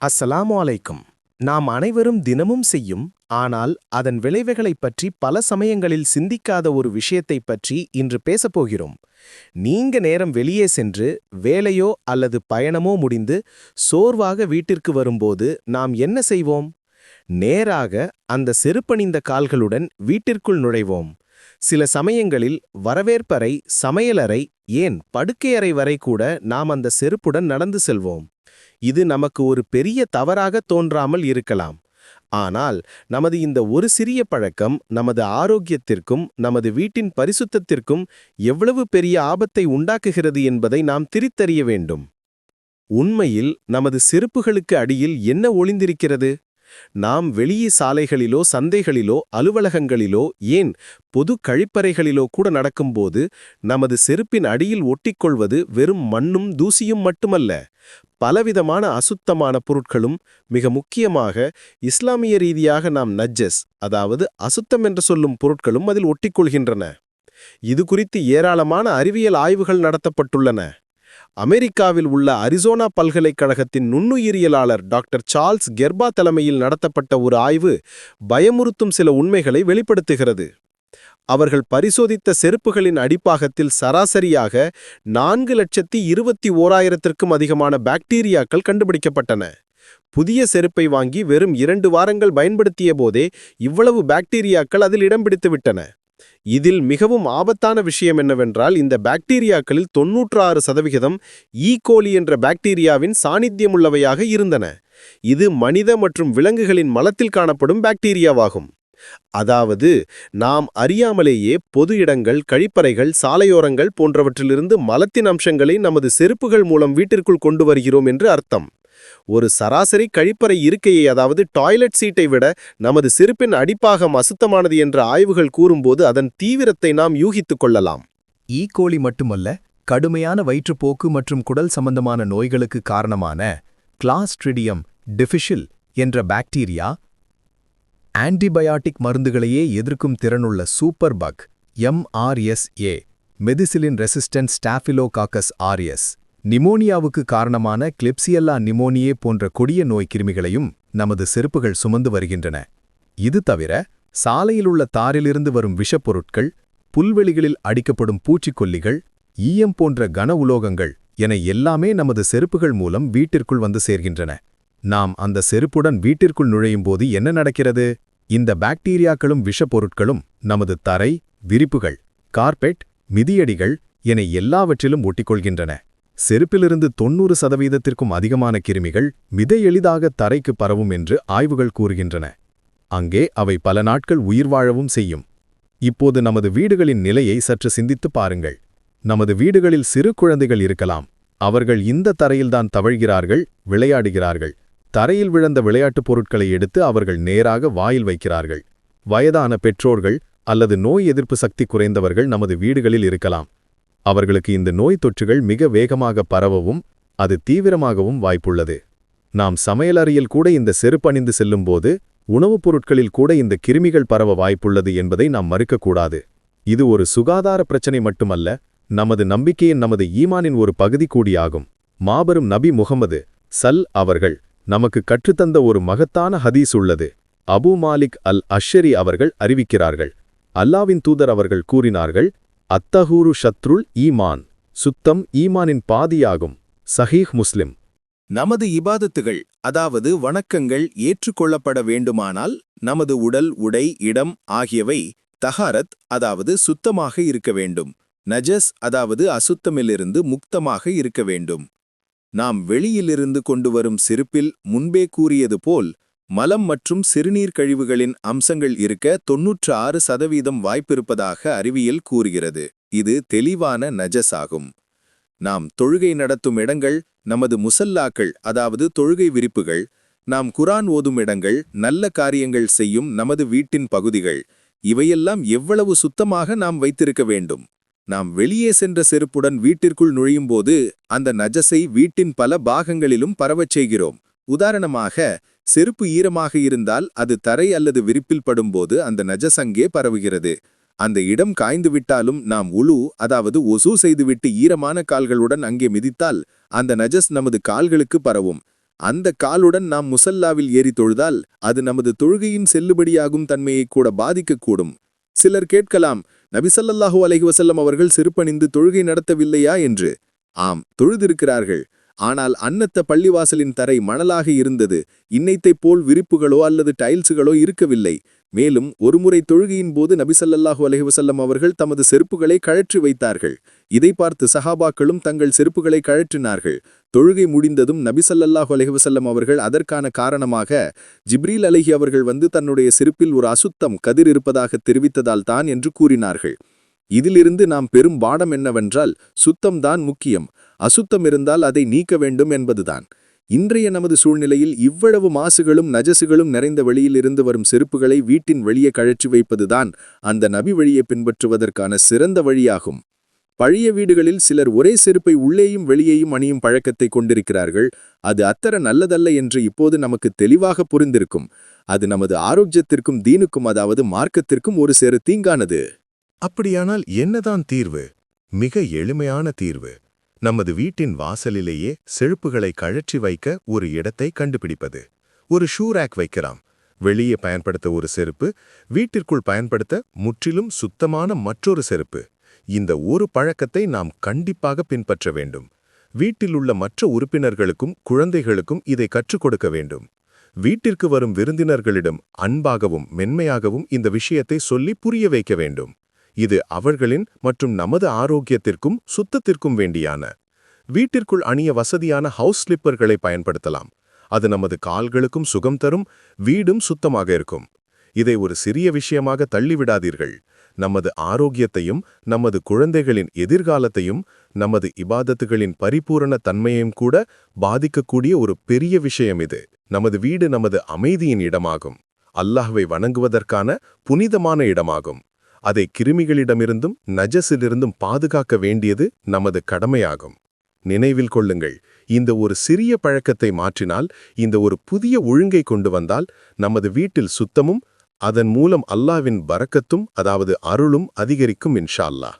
அஸ்ஸலாமு அலைக்கும். நாம் அனைவரும் தினமும் செய்யும் ஆனால் அதன் விளைவுகளைப் பற்றி பல சமயங்களில் சிந்திக்காத ஒரு விஷயத்தைப் பற்றி இன்று பேசப்போகிறோம் நீங்க நேரம் வெளியே சென்று வேலையோ அல்லது பயணமோ முடிந்து சோர்வாக வீட்டிற்கு வரும்போது நாம் என்ன செய்வோம்? நேராக அந்த செருப்பணிந்த கால்களுடன் வீட்டிற்குள் நுழைவோம். சில சமயங்களில் வரவேற்பறை சமையலறை ஏன் படுக்கையறை வரை கூட நாம் அந்த செருப்புடன் நடந்து செல்வோம். இது நமக்கு ஒரு பெரிய தவறாக தோன்றாமல் இருக்கலாம். ஆனால் நமது இந்த ஒரு சிறிய பழக்கம் நமது ஆரோக்கியத்திற்கும் நமது வீட்டின் பரிசுத்தத்திற்கும் எவ்வளவு பெரிய ஆபத்தை உண்டாக்குகிறது என்பதை நாம் திரித்தறிய வேண்டும். உண்மையில் நமது செருப்புகளுக்கு அடியில் என்ன ஒளிந்திருக்கிறது? நாம் வெளியே சாலைகளிலோ சந்தைகளிலோ அலுவலகங்களிலோ ஏன் பொது கழிப்பறைகளிலோ கூட நடக்கும்போது நமது செருப்பின் அடியில் ஒட்டிக்கொள்வது வெறும் மண்ணும் தூசியும் மட்டுமல்ல. பலவிதமான அசுத்தமான பொருட்களும் மிக முக்கியமாக இஸ்லாமிய ரீதியாக நாம் நஜ்ஜஸ் அதாவது அசுத்தம் என்று சொல்லும் பொருட்களும் அதில் ஒட்டிக்கொள்கின்றன. இது குறித்து ஏராளமான அறிவியல் ஆய்வுகள் நடத்தப்பட்டுள்ளன. அமெரிக்காவில் உள்ள அரிசோனா பல்கலைக்கழகத்தின் நுண்ணுயிரியலாளர் டாக்டர் சார்ல்ஸ் கெர்பா தலைமையில் நடத்தப்பட்ட ஒரு ஆய்வு பயமுறுத்தும் சில உண்மைகளை வெளிப்படுத்துகிறது. அவர்கள் பரிசோதித்த செருப்புகளின் அடிப்பாகத்தில் சராசரியாக நான்கு லட்சத்தி இருபத்தி ஓராயிரத்திற்கும் அதிகமான பாக்டீரியாக்கள் கண்டுபிடிக்கப்பட்டன. புதிய செருப்பை வாங்கி வெறும் இரண்டு வாரங்கள் பயன்படுத்திய போதே இவ்வளவு பாக்டீரியாக்கள் அதில் இடம் பிடித்துவிட்டன இதில் மிகவும் ஆபத்தான விஷயம் என்னவென்றால் இந்த பாக்டீரியாக்களில் தொன்னூற்று சதவிகிதம் e. ஈகோலி என்ற பாக்டீரியாவின் சாநித்தியமுள்ளவையாக இருந்தன. இது மனித மற்றும் விலங்குகளின் மலத்தில் காணப்படும் பாக்டீரியாவாகும். அதாவது நாம் அறியாமலேயே பொது இடங்கள் கழிப்பறைகள் சாலையோரங்கள் போன்றவற்றிலிருந்து மலத்தின் அம்சங்களை நமது செருப்புகள் மூலம் வீட்டிற்குள் கொண்டு வருகிறோம் என்று அர்த்தம். ஒரு சராசரி கழிப்பறை இருக்கையை அதாவது டாய்லெட் சீட்டை விட நமது செருப்பின் அடிப்பாகம் அசுத்தமானது என்ற ஆய்வுகள் கூறும்போது அதன் தீவிரத்தை நாம் யூகித்துக் கொள்ளலாம். ஈ கோழி மட்டுமல்ல கடுமையான வயிற்றுப்போக்கு மற்றும் குடல் சம்பந்தமான நோய்களுக்கு காரணமான கிளாஸ்ட்ரிடியம் டிஃபிஷில் என்ற பாக்டீரியா ஆன்டிபயாட்டிக் மருந்துகளையே எதிர்க்கும் திறனுள்ள super bug MRSA methicillin resistant staphylococcus aureus நிமோனியாவுக்கு காரணமான கிளிப்சியல்லா நிமோனியே போன்ற கொடிய நோய் கிருமிகளையும் நமது செருப்புகள் சுமந்து வருகின்றன. இது தவிர சாலையில் உள்ள தாரிலிருந்து வரும் விஷப்பொருட்கள் புல்வெளிகளில் அடிக்கப்படும் பூச்சிக்கொல்லிகள் ஈயம் போன்ற கன உலோகங்கள் என எல்லாமே நமது செருப்புகள் மூலம் வீட்டிற்குள் வந்து சேர்கின்றன. நாம் அந்த செருப்புடன் வீட்டிற்குள் நுழையும் போது என்ன நடக்கிறது? இந்த பாக்டீரியாக்களும் விஷப்பொருட்களும் நமது தரை விரிப்புகள் கார்பெட் மிதியடிகள் என எல்லாவற்றிலும் ஒட்டிக்கொள்கின்றன. செருப்பிலிருந்து தொன்னூறு சதவீதத்திற்கும் அதிகமான கிருமிகள் மித எளிதாக தரைக்கு பரவும் என்று ஆய்வுகள் கூறுகின்றன. அங்கே அவை பல நாட்கள் உயிர் வாழவும் செய்யும். இப்போது நமது வீடுகளின் நிலையை சற்று சிந்தித்துப் பாருங்கள். நமது வீடுகளில் சிறு குழந்தைகள் இருக்கலாம். அவர்கள் இந்த தரையில்தான் தவழ்கிறார்கள் விளையாடுகிறார்கள். தரையில் விழுந்த விளையாட்டுப் பொருட்களை எடுத்து அவர்கள் நேராக வாயில் வைக்கிறார்கள். வயதான பெற்றோர்கள் அல்லது நோய் எதிர்ப்பு சக்தி குறைந்தவர்கள் நமது வீடுகளில் இருக்கலாம். அவர்களுக்கு இந்த நோய் தொற்றுகள் மிக வேகமாக பரவவும் அது தீவிரமாகவும் வாய்ப்புள்ளது. நாம் சமையலறையில் கூட இந்த செருப்பணிந்து செல்லும்போது உணவுப் பொருட்களில் கூட இந்த கிருமிகள் பரவ வாய்ப்புள்ளது என்பதை நாம் மறுக்கக்கூடாது. இது ஒரு சுகாதார பிரச்சனை மட்டுமல்ல நமது நம்பிக்கையின் நமது ஈமானின் ஒரு பகுதி கூடியாகும். மாபெரும் நபி முகமது சல் அவர்கள் நமக்கு கற்றுத்தந்த ஒரு மகத்தான ஹதீஸ் உள்ளது. அபு மாலிக் அல் அஷ்ஷரி அவர்கள் அறிவிக்கிறார்கள். அல்லாவின் தூதர் அவர்கள் கூறினார்கள் அத்தஹூரு ஷத்ருல் ஈமான் சுத்தம் ஈமானின் பாதியாகும் சஹீஹ் முஸ்லிம். நமது இபாதத்துகள் அதாவது வணக்கங்கள் ஏற்றுக்கொள்ளப்பட வேண்டுமானால் நமது உடல் உடை இடம் ஆகியவை தஹாரத் அதாவது சுத்தமாக இருக்க வேண்டும். நஜஸ் அதாவது அசுத்தமிலிருந்து முக்தமாக இருக்க வேண்டும். நாம் வெளியிலிருந்து கொண்டு வரும் செருப்பில் முன்பே கூறியது போல் மலம் மற்றும் சிறுநீர் கழிவுகளின் அம்சங்கள் இருக்க தொன்னூற்று ஆறு சதவீதம் வாய்ப்பிருப்பதாக அறிவியல் கூறுகிறது. இது தெளிவான நஜஸ் ஆகும் நாம் தொழுகை நடத்தும் இடங்கள் நமது முசல்லாக்கள் அதாவது தொழுகை விரிப்புகள் நாம் குரான் ஓதும் இடங்கள் நல்ல காரியங்கள் செய்யும் நமது வீட்டின் பகுதிகள் இவையெல்லாம் எவ்வளவு சுத்தமாக நாம் வைத்திருக்க வேண்டும்? நாம் வெளியே சென்ற செருப்புடன் வீட்டிற்குள் நுழையும்போது அந்த நஜஸை வீட்டின் பல பாகங்களிலும் பரவச் செய்கிறோம். உதாரணமாக செருப்பு ஈரமாக இருந்தால் அது தரை அல்லது விரிப்பில் படும்போது அந்த நஜஸ் அங்கே பரவுகிறது. அந்த இடம் காய்ந்து விட்டாலும் நாம் உழு அதாவது ஒசு செய்துவிட்டு ஈரமான கால்களுடன் அங்கே மிதித்தால் அந்த நஜஸ் நமது கால்களுக்கு பரவும். அந்த காலுடன் நாம் முசல்லாவில் ஏறி தொழுதால் அது நமது தொழுகையின் செல்லுபடியாகும் தன்மையை கூட பாதிக்கக்கூடும். சிலர் கேட்கலாம் நபிசல்லாஹூ அலைஹி வஸல்லம் அவர்கள் செருப்பணிந்து தொழுகை நடத்தவில்லையா என்று? ஆம் தொழுதிருக்கிறார்கள். ஆனால் அன்னத்த பள்ளிவாசலின் தரை மணலாக இருந்தது. இன்னைத்தைப் போல் விரிப்புகளோ அல்லது டைல்ஸுகளோ இருக்கவில்லை. மேலும் ஒருமுறை தொழுகையின் போது நபிசல்லாஹு அலஹிவசல்லம் அவர்கள் தமது செருப்புகளை கழற்றி வைத்தார்கள். இதை பார்த்து சஹாபாக்களும் தங்கள் செருப்புகளை கழற்றினார்கள். தொழுகை முடிந்ததும் நபிசல்லாஹு அலஹிவசல்லம் அவர்கள் அதற்கான காரணமாக ஜிப்ரீல் அலஹி அவர்கள் வந்து தன்னுடைய செருப்பில் ஒரு அசுத்தம் கதிர் இருப்பதாக தெரிவித்ததால் தான் என்று கூறினார்கள். இதிலிருந்து நாம் பெரும் பாடம் என்னவென்றால் சுத்தம்தான் முக்கியம். அசுத்தம் இருந்தால் அதை நீக்க வேண்டும் என்பதுதான். இன்றைய நமது சூழ்நிலையில் இவ்வளவு மாசுகளும் நஜசுகளும் நிறைந்த வெளியில் இருந்து வரும் செருப்புகளை வீட்டின் வெளியே கழற்றி வைப்பதுதான் அந்த நபி வழியை பின்பற்றுவதற்கான சிறந்த வழியாகும். பழைய வீடுகளில் சிலர் ஒரே செருப்பை உள்ளேயும் வெளியேயும் அணியும் பழக்கத்தை கொண்டிருக்கிறார்கள். அது அத்தர நல்லதல்ல என்று இப்போது நமக்கு தெளிவாக புரிந்திருக்கும். அது நமது ஆரோக்கியத்திற்கும் தீனுக்கும் அதாவது மார்க்கத்திற்கும் ஒரு சேர தீங்கானது. அப்படியானால் என்னதான் தீர்வு? மிக எளிமையான தீர்வு. நமது வீட்டின் வாசலிலேயே செருப்புகளை கழற்றி வைக்க ஒரு இடத்தை கண்டுபிடிப்பது. ஒரு ஷூ ரேக் வைக்கலாம். வெளியே பயன்படுத்த ஒரு செருப்பு வீட்டிற்குள் பயன்படுத்த முற்றிலும் சுத்தமான மற்றொரு செருப்பு. இந்த ஒரு பழக்கத்தை நாம் கண்டிப்பாக பின்பற்ற வேண்டும். வீட்டில் உள்ள மற்ற உறுப்பினர்களுக்கும் குழந்தைகளுக்கும் இதை கற்றுக் கொடுக்க வேண்டும். வீட்டிற்கு வரும் விருந்தினர்களிடம் அன்பாகவும் மென்மையாகவும் இந்த விஷயத்தை சொல்லி புரிய வைக்க வேண்டும். இது அவர்களின் மற்றும் நமது ஆரோக்கியத்திற்கும் சுத்தத்திற்கும் வேண்டியான. வீட்டிற்குள் அணிய வசதியான ஹவுஸ் ஸ்லிப்பர்களை பயன்படுத்தலாம். அது நமது கால்களுக்கும் சுகம் தரும் வீடும் சுத்தமாக இருக்கும். இதை ஒரு சிறிய விஷயமாக தள்ளிவிடாதீர்கள். நமது ஆரோக்கியத்தையும் நமது குழந்தைகளின் எதிர்காலத்தையும் நமது இபாதத்துகளின் பரிபூரண தன்மையையும் கூட பாதிக்கக்கூடிய ஒரு பெரிய விஷயம் இது. நமது வீடு நமது அமைதியின் இடமாகும். அல்லாஹ்வை வணங்குவதற்கான புனிதமான இடமாகும். அதை கிருமிகளிடமிருந்தும் நஜஸிலிருந்தும் பாதுகாக்க வேண்டியது நமது கடமையாகும். நினைவில் கொள்ளுங்கள் இந்த ஒரு சிறிய பழக்கத்தை மாற்றினால் இந்த ஒரு புதிய ஒழுங்கை கொண்டு வந்தால் நமது வீட்டில் சுத்தமும் அதன் மூலம் அல்லாவின் பறக்கத்தும் அதாவது அருளும் அதிகரிக்கும் இன்ஷா அல்லாஹ்.